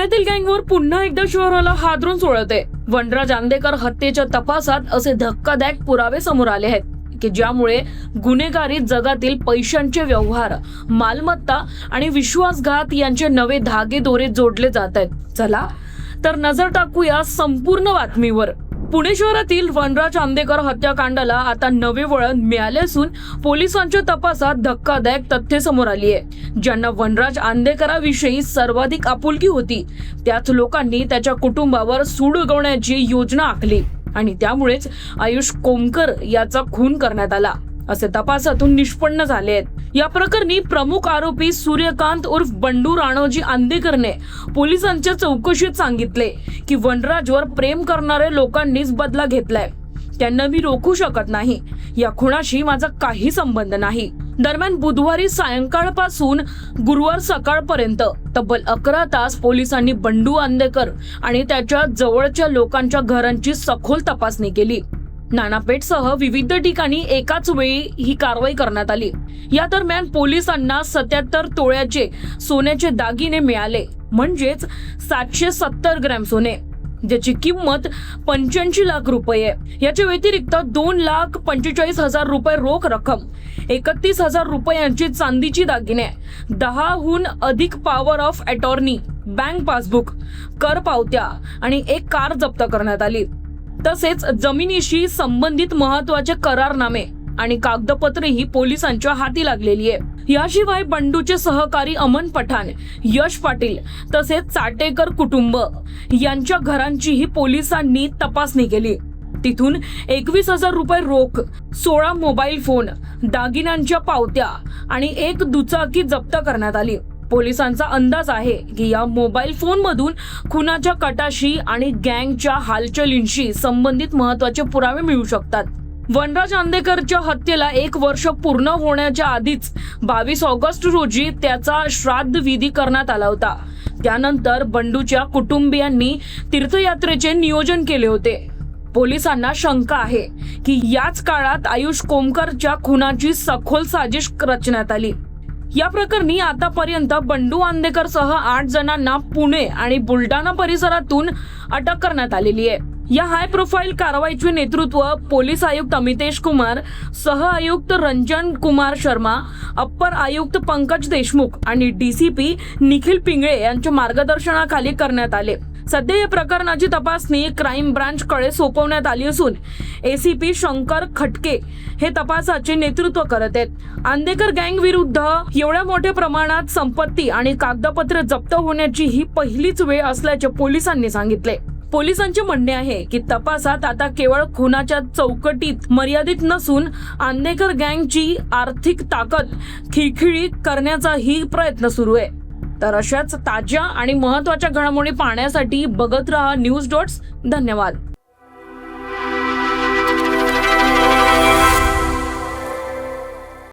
पुण्यातील गँगवर पुन्हा एकदा शहराला हादरून सोडते. वनराज जांदेकर हत्येच्या तपासात असे धक्कादायक पुरावे समोर आले आहेत की ज्यामुळे गुन्हेगारी जगातील पैशांचे व्यवहार मालमत्ता आणि विश्वासघात यांचे नवे धागे दोरे जोडले जात आहेत. चला तर नजर टाकूया संपूर्ण बातमीवर. पुणे शहरातील वनराज आंदेकर हत्याकांडाला आता नवे वळण मिळाले असून पोलिसांच्या तपासात धक्कादायक तथ्य समोर आली आहे ज्यांना वनराज आंदेकराविषयी सर्वाधिक आपुलकी होती त्याच लोकांनी त्याच्या कुटुंबावर सूड उगवण्याची योजना आखली आणि त्यामुळेच आयुष कोमकर याचा खून करण्यात आला. असे तपासातून निष्पन्न झाले आहेत. या प्रकरणी प्रमुख आरोपी सूर्यकांत उर्फ बंडू राणोजी आंदेकरने पोलिसांच्या चौकशीत सांगितले की वनराजवर प्रेम करणाऱ्या लोकांनीच बदला घेतलाय. त्यांना मी रोखू शकत नाही. या खुणाशी माझा काही संबंध नाही. दरम्यान बुधवारी सायंकाळपासून गुरुवार सकाळपर्यंत तब्बल अकरा तास पोलिसांनी बंडू आंदेकर आणि त्याच्या जवळच्या लोकांच्या घरांची सखोल तपासणी केली. नानापेठसह विविध ठिकाणी एकाच वेळी ही कारवाई करण्यात आली. या दरम्यान पोलिसांना सत्याहत्तर तोळ्याचे सोन्याचे दागिने मिळाले. म्हणजेच सातशे सत्तर ग्रॅम सोने ज्याची किंमत पंच्याऐंशी लाख रुपये. याच्या व्यतिरिक्त दोन लाख पंचेचाळीस हजार रुपये रोख रक्कम एकतीस हजार रुपयांची चांदीची दागिने दहाहून अधिक power of attorney bank passbook कर पावत्या आणि एक कार जप्त करण्यात आली. तसेच जमिनीशी संबंधित महत्त्वाचे करारनामे आणि कागदपत्रेही पोलिसांच्या हाती लागलेली आहे. याशिवाय बंडूचे सहकारी अमन पठाण यश पाटील तसेच चाटेकर कुटुंब यांच्या घरांचीही पोलिसांनी तपासणी केली. तिथून एकवीस हजार रुपये रोख सोळा मोबाईल फोन दागिन्यांच्या पावत्या आणि एक दुचाकी जप्त करण्यात आली. पोलिसांचा अंदाज आहे की या मोबाईल फोनमधून खुनाच्या कटाशी आणि गँगच्या हालचालींशी संबंधित महत्त्वाचे पुरावे मिळू शकतात. वनराज आंदेकरच्या हत्येला एक वर्ष पूर्ण होण्याच्या आधीच बावीस ऑगस्ट रोजी त्याचा श्राद्ध विधी करण्यात आला होता. त्यानंतर बंडूच्या कुटुंबियांनी तीर्थयात्रेचे नियोजन केले होते. पोलिसांना शंका आहे की याच काळात आयुष कोमकरच्या खुनाची सखोल साजिश रचण्यात आली. या प्रकरणी आतापर्यंत बंडू आंदेकर सह आठ जणांना पुणे आणि बुलढाणा परिसरातून अटक करण्यात आलेली आहे. या हाय प्रोफाईल कारवाईचे नेतृत्व पोलीस आयुक्त अमितेश कुमार सह आयुक्त रंजन कुमार शर्मा अप्पर आयुक्त पंकज देशमुख आणि डीसीपी निखिल पिंगळे यांच्या मार्गदर्शनाखाली करण्यात आले. सध्या या प्रकरणाची तपासणी क्राईम ब्रांच कडे सोपवण्यात आली असून एसीपी शंकर खटके हे तपासाचे नेतृत्व करत आहेत. आंदेकर गँग विरुद्ध एवढ्या मोठ्या प्रमाणात संपत्ती आणि कागदपत्रे जप्त होण्याची ही पहिलीच वेळ असल्याचे पोलिसांनी सांगितले. पोलिसांचे म्हणणे आहे की तपासात आता केवळ खुनाच्या चौकटीत मर्यादित नसून आंदेकर गँगची आर्थिक ताकद खिळखिळी करण्याचाही प्रयत्न सुरू आहे. तर अशाच ताज्या आणि महत्त्वाच्या घडामोडी पाहण्यासाठी बघत रहा न्यूज डॉट्स. धन्यवाद.